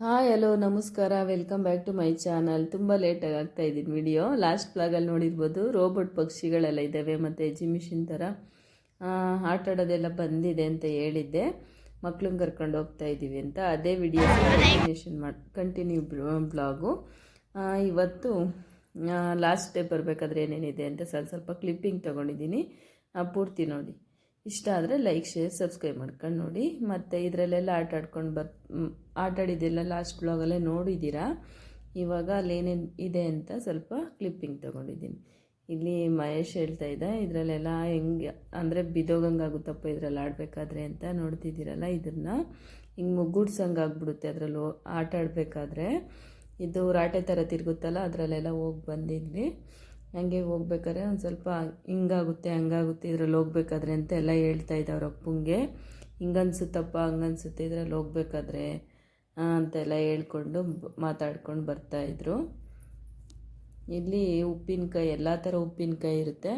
Hi, hello, ನಮಸ್ಕಾರ. Welcome back to my channel ತುಂಬ ಲೇಟಾಗಿ ಆಗ್ತಾ ಇದ್ದೀನಿ ವಿಡಿಯೋ ಲಾಸ್ಟ್ ಬ್ಲಾಗಲ್ಲಿ ನೋಡಿರ್ಬೋದು ರೋಬೋಟ್ ಪಕ್ಷಿಗಳೆಲ್ಲ ಇದ್ದಾವೆ ಮತ್ತು ಎಜಿಮಿಷನ್ ಥರ ಆಟ ಆಡೋದೆಲ್ಲ ಬಂದಿದೆ ಅಂತ ಹೇಳಿದ್ದೆ. ಮಕ್ಳನ್ನ ಕರ್ಕೊಂಡು ಹೋಗ್ತಾ ಇದ್ದೀವಿ ಅಂತ. ಅದೇ ವಿಡಿಯೋ ಕಂಟಿನ್ಯೂಷನ್ ಮಾಡಿ ಕಂಟಿನ್ಯೂ ಬ್ಲಾಗು ಇವತ್ತು ಲಾಸ್ಟ್ ಡೇ ಬರಬೇಕಾದ್ರೆ ಏನೇನಿದೆ ಅಂತ ಸ್ವಲ್ಪ ಸ್ವಲ್ಪ ಕ್ಲಿಪ್ಪಿಂಗ್ ತೊಗೊಂಡಿದ್ದೀನಿ ಪೂರ್ತಿ ನೋಡಿ. ಇಷ್ಟ ಆದರೆ ಲೈಕ್ ಶೇರ್ ಸಬ್ಸ್ಕ್ರೈಬ್ ಮಾಡ್ಕೊಂಡು ನೋಡಿ. ಮತ್ತು ಇದರಲ್ಲೆಲ್ಲ ಆಟ ಆಡ್ಕೊಂಡು ಬರ್ ಆಟಾಡಿದ್ದೆಲ್ಲ ಲಾಸ್ಟ್ ಬ್ಲಾಗಲ್ಲೇ ನೋಡಿದ್ದೀರಾ ಇವಾಗ ಅಲ್ಲೇನೇನು ಇದೆ ಅಂತ ಸ್ವಲ್ಪ ಕ್ಲಿಪ್ಪಿಂಗ್ ತೊಗೊಂಡಿದ್ದೀನಿ. ಇಲ್ಲಿ ಮಹೇಶ್ ಹೇಳ್ತಾ ಇದ್ದ, ಇದರಲ್ಲೆಲ್ಲ ಹೆಂಗೆ, ಅಂದರೆ ಬಿದೋಗಂಗಾಗುತ್ತಪ್ಪ ಇದರಲ್ಲಿ ಆಡಬೇಕಾದ್ರೆ ಅಂತ ನೋಡ್ತಿದ್ದೀರಲ್ಲ ಇದನ್ನು ಹಿಂಗೆ ಮುಗ್ಗುಡ್ಸಂಗೆ ಆಗ್ಬಿಡುತ್ತೆ ಅದರಲ್ಲಿ ಆಟ ಆಡಬೇಕಾದ್ರೆ. ಇದು ರಾಟೆ ಥರ ತಿರುಗುತ್ತಲ್ಲ, ಅದರಲ್ಲೆಲ್ಲ ಹೋಗಿ ಬಂದಿದ್ವಿ. ಹಂಗೆ ಹೋಗ್ಬೇಕಾದ್ರೆ ಒಂದು ಸ್ವಲ್ಪ ಹಿಂಗಾಗುತ್ತೆ, ಹಂಗಾಗುತ್ತೆ, ಇದ್ರಲ್ಲಿ ಹೋಗ್ಬೇಕಾದ್ರೆ ಅಂತ ಎಲ್ಲ ಹೇಳ್ತಾ ಇದ್ದೆ ಅವ್ರ ಅಪ್ಪಂಗೆ. ಹಿಂಗನ್ಸುತ್ತಪ್ಪ, ಹಂಗನ್ಸುತ್ತೆ, ಇದ್ರಲ್ಲಿ ಹೋಗ್ಬೇಕಾದ್ರೆ ಅಂತೆಲ್ಲ ಹೇಳ್ಕೊಂಡು ಮಾತಾಡ್ಕೊಂಡು ಬರ್ತಾಯಿದ್ರು ಇಲ್ಲಿ ಉಪ್ಪಿನಕಾಯಿ, ಎಲ್ಲ ಥರ ಉಪ್ಪಿನಕಾಯಿ ಇರುತ್ತೆ.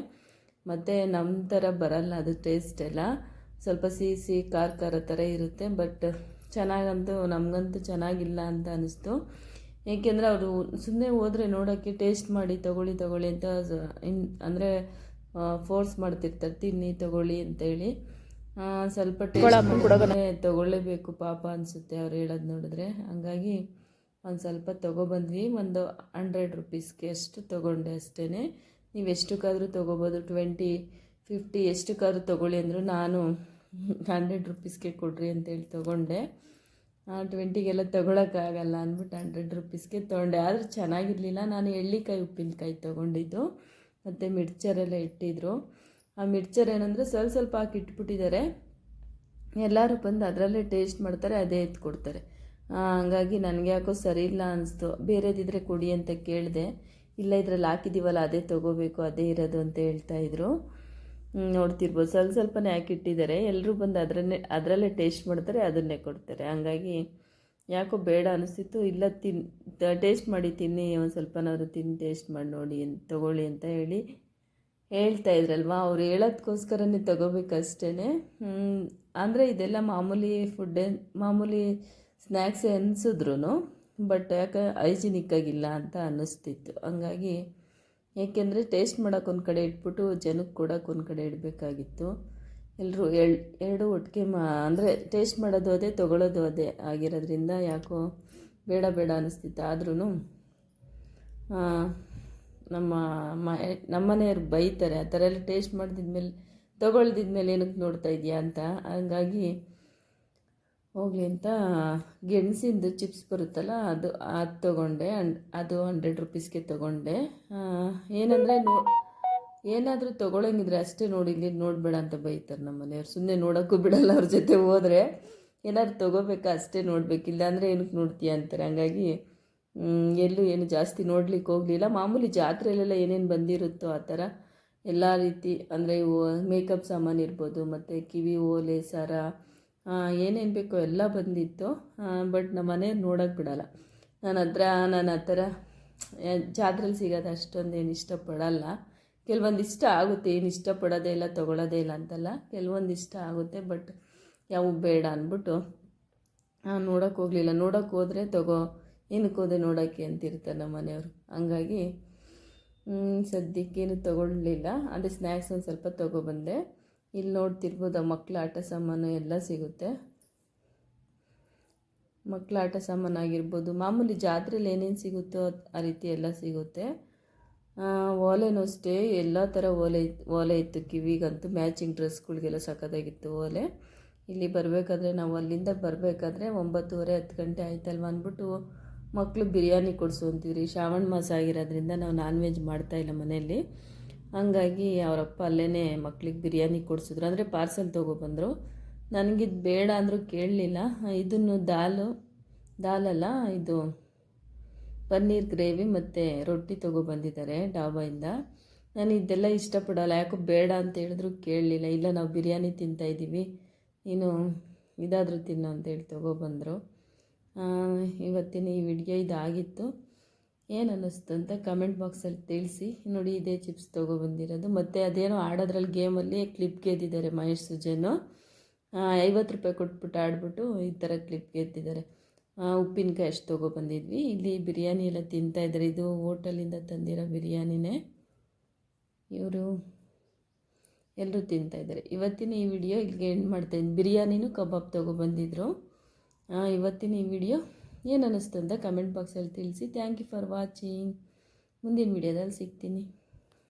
ಮತ್ತು ನಮ್ಮ ಥರ ಬರಲ್ಲ, ಅದು ಟೇಸ್ಟ್ ಎಲ್ಲ. ಸ್ವಲ್ಪ ಸಿಹಿ ಸಿಹಿ ಖಾರ ಖಾರ ಥರ ಇರುತ್ತೆ ಬಟ್ ಚೆನ್ನಾಗಂತೂ ನಮಗಂತೂ ಚೆನ್ನಾಗಿಲ್ಲ ಅಂತ ಅನ್ನಿಸ್ತು ಏಕೆಂದರೆ ಅವರು ಸುಮ್ಮನೆ ಹೋದರೆ ನೋಡೋಕ್ಕೆ ಟೇಸ್ಟ್ ಮಾಡಿ ತಗೊಳ್ಳಿ ತಗೊಳ್ಳಿ ಅಂತ ಇನ್ ಅಂದರೆ ಫೋರ್ಸ್ ಮಾಡ್ತಿರ್ತಾರೆ ತಿನ್ನಿ ತಗೊಳ್ಳಿ ಅಂತೇಳಿ ಸ್ವಲ್ಪ ಟೇಸ್ಟ್ ತಗೊಳ್ಳೇಬೇಕು ಪಾಪ ಅನಿಸುತ್ತೆ ಅವ್ರು ಹೇಳೋದು ನೋಡಿದ್ರೆ. ಹಂಗಾಗಿ ಒಂದು ಸ್ವಲ್ಪ ತೊಗೊಬಂದ್ವಿ. ಒಂದು ಹಂಡ್ರೆಡ್ ರುಪೀಸ್ಗೆ ಅಷ್ಟು ತೊಗೊಂಡೆ ಅಷ್ಟೇ ನೀವು ಎಷ್ಟಕ್ಕಾದರೂ ತೊಗೋಬೋದು. ಟ್ವೆಂಟಿ ಫಿಫ್ಟಿ ಎಷ್ಟಕ್ಕಾದ್ರೂ ತೊಗೊಳ್ಳಿ ಅಂದರು ನಾನು ಹಂಡ್ರೆಡ್ ರುಪೀಸ್ಗೆ ಕೊಡ್ರಿ ಅಂತೇಳಿ ತೊಗೊಂಡೆ. ಟ್ವೆಂಟಿಗೆಲ್ಲ ತೊಗೊಳಕ್ಕಾಗಲ್ಲ ಅಂದ್ಬಿಟ್ಟು ಹಂಡ್ರೆಡ್ ರುಪೀಸ್ಗೆ ತೊಗೊಂಡೆ. ಆದರೂ ಚೆನ್ನಾಗಿರಲಿಲ್ಲ. ನಾನು ಎಳ್ಳಿಕಾಯಿ ಉಪ್ಪಿನಕಾಯಿ ತೊಗೊಂಡಿದ್ದು. ಮತ್ತು ಮಿರ್ಚರೆಲ್ಲ ಇಟ್ಟಿದ್ರು. ಆ ಮಿರ್ಚರ್ ಏನಂದರೆ ಸ್ವಲ್ಪ ಸ್ವಲ್ಪ ಹಾಕಿ ಇಟ್ಬಿಟ್ಟಿದ್ದಾರೆ. ಎಲ್ಲರೂ ಬಂದು ಅದರಲ್ಲೇ ಟೇಸ್ಟ್ ಮಾಡ್ತಾರೆ ಅದೇ ಎತ್ತು ಕೊಡ್ತಾರೆ. ಹಂಗಾಗಿ ನನಗೆ ಯಾಕೋ ಸರಿ ಇಲ್ಲ ಅನಿಸ್ತು. ಬೇರೆದಿದ್ರೆ ಕೊಡಿ ಅಂತ ಕೇಳಿದೆ. ಇಲ್ಲ ಇದರಲ್ಲಿ ಹಾಕಿದ್ದೀವಲ್ಲ ಅದೇ ತೊಗೋಬೇಕು ಅದೇ ಇರೋದು ಅಂತ ಹೇಳ್ತಾ ಇದ್ರು. ಹ್ಮ್, ನೋಡ್ತಿರ್ಬೋದು. ಸ್ವಲ್ಪ ಸ್ವಲ್ಪನೇ ಹಾಕಿಟ್ಟಿದ್ದಾರೆ ಎಲ್ಲರೂ ಬಂದು ಅದರನ್ನೇ, ಅದರಲ್ಲೇ ಟೇಸ್ಟ್ ಮಾಡ್ತಾರೆ, ಅದನ್ನೇ ಕೊಡ್ತಾರೆ. ಹಂಗಾಗಿ ಯಾಕೋ ಬೇಡ ಅನಿಸ್ತಿತ್ತು. ಇಲ್ಲ, ತಿನ್ ಟೇಸ್ಟ್ ಮಾಡಿ ತಿನ್ನಿ, ಒಂದು ಸ್ವಲ್ಪನಾದರೂ ತಿಂದು ಟೇಸ್ಟ್ ಮಾಡಿ ನೋಡಿ ಅಂತ ತೊಗೊಳ್ಳಿ ಅಂತ ಹೇಳಿ ಹೇಳ್ತಾ ಇದ್ರಲ್ವಾ? ಅವ್ರು ಹೇಳೋದಕ್ಕೋಸ್ಕರನೇ ತಗೋಬೇಕಷ್ಟೇ ಅಂದರೆ ಇದೆಲ್ಲ ಮಾಮೂಲಿ ಫುಡ್ ಮಾಮೂಲಿ ಸ್ನ್ಯಾಕ್ಸ್ ಅನಿಸಿದ್ರು ಬಟ್ ಯಾಕೆ ಹೈಜಿನಿಕ್ ಆಗಿಲ್ಲ ಅಂತ ಅನ್ನಿಸ್ತಿತ್ತು ಹಂಗಾಗಿ ಏಕೆಂದರೆ ಟೇಸ್ಟ್ ಮಾಡೋಕೆ ಒಂದು ಕಡೆ ಇಟ್ಬಿಟ್ಟು ಜನಕ್ಕೆ ಕೊಡೋಕೆ ಒಂದು ಕಡೆ ಇಡಬೇಕಾಗಿತ್ತು. ಎಲ್ಲರೂ ಎಳ್, ಎರಡು ಒಟ್ಟಿಗೆ ಮಾ, ಅಂದರೆ ಟೇಸ್ಟ್ ಮಾಡೋದು ಅದೇ, ತೊಗೊಳೋದು ಅದೇ ಆಗಿರೋದ್ರಿಂದ ಯಾಕೋ ಬೇಡ ಬೇಡ ಅನ್ನಿಸ್ತಿತ್ತು ಆದ್ರೂ ನಮ್ಮ ಮ ನಮ್ಮನೆಯವ್ರು ಬೈತಾರೆ, ಆ ಥರ ಎಲ್ಲ ಟೇಸ್ಟ್ ಮಾಡಿದ್ಮೇಲೆ ತೊಗೊಳ್ದಿದ್ಮೇಲೆ ಏನಕ್ಕೆ ನೋಡ್ತಾ ಇದೆಯಾ ಅಂತ. ಹಂಗಾಗಿ ಹೋಗಲಿ ಅಂತ ಗೆಣಸಿಂದು ಚಿಪ್ಸ್ ಬರುತ್ತಲ್ಲ ಅದು ಅದು ತೊಗೊಂಡೆ ಅಂಡ್ ಅದು ಹಂಡ್ರೆಡ್ ರುಪೀಸ್ಗೆ ತೊಗೊಂಡೆ. ಏನಂದರೆ ನೋ, ಏನಾದರೂ ತೊಗೊಳಂಗಿದ್ರೆ ಅಷ್ಟೇ ನೋಡಿ, ಇಲ್ಲಿ ನೋಡಬೇಡ ಅಂತ ಬೈತಾರೆ ನಮ್ಮ ಮನೆಯವ್ರು. ಸುಮ್ಮನೆ ನೋಡೋಕ್ಕೂ ಬಿಡಲ್ಲ ಅವ್ರ ಜೊತೆ ಹೋದರೆ. ಏನಾದ್ರು ತೊಗೋಬೇಕಾ ಅಷ್ಟೇ ನೋಡಬೇಕು. ಇಲ್ಲಾಂದರೆ ಏನಕ್ಕೆ ನೋಡ್ತೀಯ ಅಂತಾರೆ. ಹಂಗಾಗಿ ಎಲ್ಲೂ ಏನು ಜಾಸ್ತಿ ನೋಡ್ಲಿಕ್ಕೆ ಹೋಗಲಿಲ್ಲ. ಮಾಮೂಲಿ ಜಾತ್ರೆಯಲ್ಲೆಲ್ಲ ಏನೇನು ಬಂದಿರುತ್ತೋ ಆ ಥರ ಎಲ್ಲ ರೀತಿ, ಅಂದರೆ ಮೇಕಪ್ ಸಾಮಾನು ಇರ್ಬೋದು, ಮತ್ತು ಕಿವಿ, ಓಲೆ, ಸರ ಏನೇನು ಬೇಕೋ ಎಲ್ಲ ಬಂದಿತ್ತು. ಬಟ್ ನಮ್ಮ ಮನೆಯವ್ರು ನೋಡೋಕೆ ಬಿಡಲ್ಲ. ನಾನು ಹತ್ರ, ನಾನು ಆ ಥರ ಜಾತ್ರೆಲಿ ಸಿಗೋದು ಅಷ್ಟೊಂದು ಏನು ಇಷ್ಟಪಡಲ್ಲ. ಕೆಲವೊಂದು ಇಷ್ಟ ಆಗುತ್ತೆ, ಏನು ಇಷ್ಟಪಡೋದೇ ಇಲ್ಲ, ತೊಗೊಳೋದೇ ಇಲ್ಲ ಅಂತಲ್ಲ. ಕೆಲವೊಂದು ಇಷ್ಟ ಆಗುತ್ತೆ, ಬಟ್ ಯಾವ ಬೇಡ ಅಂದ್ಬಿಟ್ಟು ನೋಡೋಕೆ ಹೋಗಲಿಲ್ಲ. ನೋಡೋಕೆ ಹೋದರೆ ತಗೋ ಏನಕ್ಕೆ ಹೋದೆ ನೋಡೋಕ್ಕೆ ಅಂತಿರ್ತಾರೆ ನಮ್ಮ ಮನೆಯವರು. ಹಂಗಾಗಿ ಸದ್ಯಕ್ಕೇನು ತೊಗೊಳ್ಲಿಲ್ಲ. ಅದೇ ಸ್ನ್ಯಾಕ್ಸ್ ಒಂದು ಸ್ವಲ್ಪ ತೊಗೊಬಂದೆ ಇಲ್ಲಿ ನೋಡ್ತಿರ್ಬೋದು ಮಕ್ಕಳ ಆಟ ಸಾಮಾನು ಎಲ್ಲ ಸಿಗುತ್ತೆ. ಮಕ್ಕಳ ಆಟ ಸಾಮಾನು ಆಗಿರ್ಬೋದು, ಮಾಮೂಲಿ ಜಾತ್ರೆಲಿ ಏನೇನು ಸಿಗುತ್ತೋ ಆ ರೀತಿ ಎಲ್ಲ ಸಿಗುತ್ತೆ. ಓಲೆನೂ ಅಷ್ಟೇ, ಎಲ್ಲ ಥರ ಓಲೆ ಓಲೆ ಇತ್ತು ಕಿವಿಗಂತೂ, ಮ್ಯಾಚಿಂಗ್ ಡ್ರೆಸ್ಗಳಿಗೆಲ್ಲ ಸಖತ್ತಾಗಿತ್ತು ಓಲೆ. ಇಲ್ಲಿ ಬರಬೇಕಾದ್ರೆ ನಾವು ಅಲ್ಲಿಂದ ಬರಬೇಕಾದ್ರೆ ಒಂಬತ್ತುವರೆ, ಹತ್ತು ಗಂಟೆ ಆಯ್ತಲ್ವ ಅಂದ್ಬಿಟ್ಟು ಮಕ್ಕಳು ಬಿರಿಯಾನಿ ಕೊಡಿಸು ಅಂತಿದ್ರಿ ಶ್ರಾವಣ ಮಾಸ ಆಗಿರೋದ್ರಿಂದ ನಾವು ನಾನ್ ವೆಜ್ ಮಾಡ್ತಾಯಿಲ್ಲ ಮನೆಯಲ್ಲಿ. ಹಂಗಾಗಿ ಅವರಪ್ಪ ಅಲ್ಲೇ ಮಕ್ಳಿಗೆ ಬಿರಿಯಾನಿ ಕೊಡಿಸಿದ್ರು. ಅಂದರೆ ಪಾರ್ಸೆಲ್ ತೊಗೊಬಂದರು ನನಗಿದು ಬೇಡ ಅಂದರೂ ಕೇಳಲಿಲ್ಲ. ಇದನ್ನು ದಾಲು, ದಾಲಲ್ಲ, ಇದು ಪನ್ನೀರ್ ಗ್ರೇವಿ ಮತ್ತು ರೊಟ್ಟಿ ತೊಗೊಬಂದಿದ್ದಾರೆ ಡಾಬಾಯಿಂದ. ನಾನು ಇದೆಲ್ಲ ಇಷ್ಟಪಡಲ್ಲ. ಯಾಕೋ ಬೇಡ ಅಂತ ಹೇಳಿದ್ರು ಕೇಳಲಿಲ್ಲ. ಇಲ್ಲ, ನಾವು ಬಿರಿಯಾನಿ ತಿಂತಾಯಿದ್ದೀವಿ ನೀನು ಇದಾದರೂ ತಿನ್ನು ಅಂತೇಳಿ ತೊಗೊಬಂದರು ಇವತ್ತಿನ ಈ ವಿಡಿಯೋ ಇದಾಗಿತ್ತು. ಏನು ಅನ್ನಿಸ್ತು ಅಂತ ಕಮೆಂಟ್ ಬಾಕ್ಸಲ್ಲಿ ತಿಳಿಸಿ. ನೋಡಿ, ಇದೇ ಚಿಪ್ಸ್ ತೊಗೊಬಂದಿರೋದು. ಮತ್ತು ಅದೇನೋ ಆಡೋದ್ರಲ್ಲಿ ಗೇಮಲ್ಲಿ ಕ್ಲಿಪ್ ಗೆದ್ದಿದ್ದಾರೆ ಮಹೇಶ್ ಸುಜನು. ಐವತ್ತು ರೂಪಾಯಿ ಕೊಟ್ಬಿಟ್ಟು ಆಡ್ಬಿಟ್ಟು ಈ ಥರ ಕ್ಲಿಪ್ ಗೆದ್ದಿದ್ದಾರೆ. ಉಪ್ಪಿನಕಾಯಿ ಅಷ್ಟು ತೊಗೊಬಂದಿದ್ವಿ. ಇಲ್ಲಿ ಬಿರಿಯಾನಿ ಎಲ್ಲ ತಿಂತಾಯಿದ್ದಾರೆ ಇದು ಹೋಟೆಲಿಂದ ತಂದಿರೋ ಬಿರಿಯಾನಿನೇ. ಇವರು ಎಲ್ಲರೂ ತಿಂತಾಯಿದ್ದಾರೆ ಇವತ್ತಿನ ಈ ವಿಡಿಯೋ ಇಲ್ಲಿಗೆ ಎಂಡ್ ಮಾಡ್ತಾಯಿದ್ದೀನಿ ಬಿರಿಯಾನಿನೂ ಕಬಾಬ್ ತೊಗೊಬಂದಿದ್ರು. ಇವತ್ತಿನ ಈ ವಿಡಿಯೋ ಏನು ಅನ್ನಿಸ್ತು ಅಂತ ಕಮೆಂಟ್ ಬಾಕ್ಸಲ್ಲಿ ತಿಳಿಸಿ. ಥ್ಯಾಂಕ್ ಯು ಫಾರ್ ವಾಚಿಂಗ್ ಮುಂದಿನ ವಿಡಿಯೋದಲ್ಲಿ ಸಿಗ್ತೀನಿ.